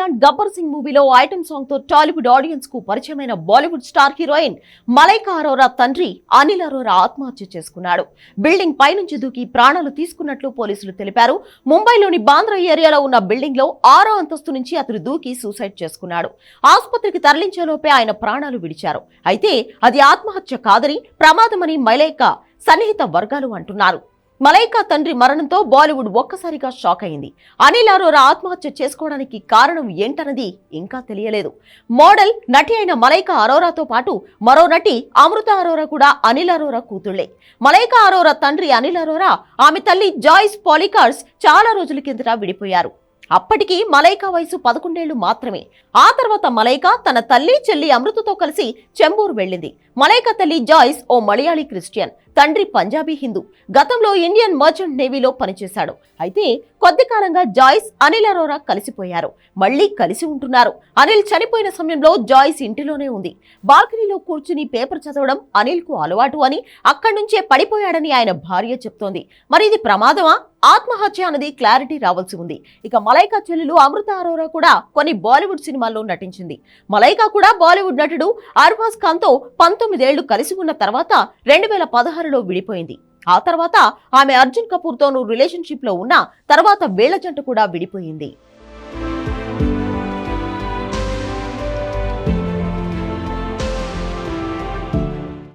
Beyond Gabbar Singh మూవీలో item సాంగ్తో Tollywood ఆడియన్స్కు పరిచయమైన బాలీవుడ్ స్టార్ హీరోయిన్ మలైకా అరోరా తండ్రి అనిల్ అరోరా ఆత్మహత్య చేసుకున్నాడు. బిల్డింగ్ పైనుంచి దూకి ప్రాణాలు తీసుకున్నట్లు పోలీసులు తెలిపారు. ముంబైలోని బాంద్రా ఏరియాలో ఉన్న బిల్డింగ్లో ఆరో అంతస్తు నుంచి అతడు దూకి సూసైడ్ చేసుకున్నాడు. ఆసుపత్రికి తరలించేలోపే ఆయన ప్రాణాలు విడిచారు. అయితే అది ఆత్మహత్య కాదని ప్రమాదమని మలైకా సన్నిహిత వర్గాలు అంటున్నారు. మలైకా తండ్రి మరణంతో బాలీవుడ్ ఒక్కసారిగా షాక్ అయింది. అనిల్ అరోరా ఆత్మహత్య చేసుకోవడానికి కారణం ఏంటన్నది ఇంకా తెలియలేదు. మోడల్ నటి అయిన మలైకా అరోరాతో పాటు మరో నటి అమృత అరోరా కూడా అనిల్ అరోరా కూతుళ్ళే మలైకా అరోరా తండ్రి అనిల్ అరోరా ఆమె తల్లి జాయిస్ పాలికార్స్ చాలా రోజుల కిందట విడిపోయారు. అప్పటికి మలైకా వయసు పదకొండేళ్ళు మాత్రమే. ఆ తర్వాత మలైకా తన తల్లి చెల్లి అమృతతో కలిసి చెంబూరు వెళ్ళింది. మలైకా తల్లి జాయిస్ ఓ మలయాళీ క్రిస్టియన్ తండ్రి పంజాబీ హిందూ. గతంలో ఇండియన్ మర్చెంట్ నేవీలో పనిచేశాడు. అయితే కొద్ది కాలంగా జాయిస్ అనిల్ అరోరా కలిసిపోయారు. మళ్ళీ కలిసి ఉంటున్నారు. అనిల్ చనిపోయిన సమయంలో జాయిస్ ఇంటిలోనే ఉంది. బాల్కనీలో కూర్చుని పేపర్ చదవడం అనిల్కు అలవాటు అని అక్కడి నుంచే పడిపోయాడని ఆయన భార్య చెప్తోంది. మరి ఇది ప్రమాదమా? ఆత్మహత్య అన్నది క్లారిటీ రావాల్సి ఉంది. ఇక మలైకా చెల్లెలు అమృత అరోరా కూడా కొన్ని బాలీవుడ్ సినిమాల్లో నటించింది. మలైకా కూడా బాలీవుడ్ నటుడు అర్బాజ్ ఖాన్తో పంతొమ్మిదేళ్ళు కలిసి ఉన్న తర్వాత రెండు వేల పదహారులో విడిపోయింది. ఆ తర్వాత ఆమె అర్జున్ కపూర్తోనూ రిలేషన్షిప్లో ఉన్న తర్వాత వీళ్ళ జంట కూడా విడిపోయింది.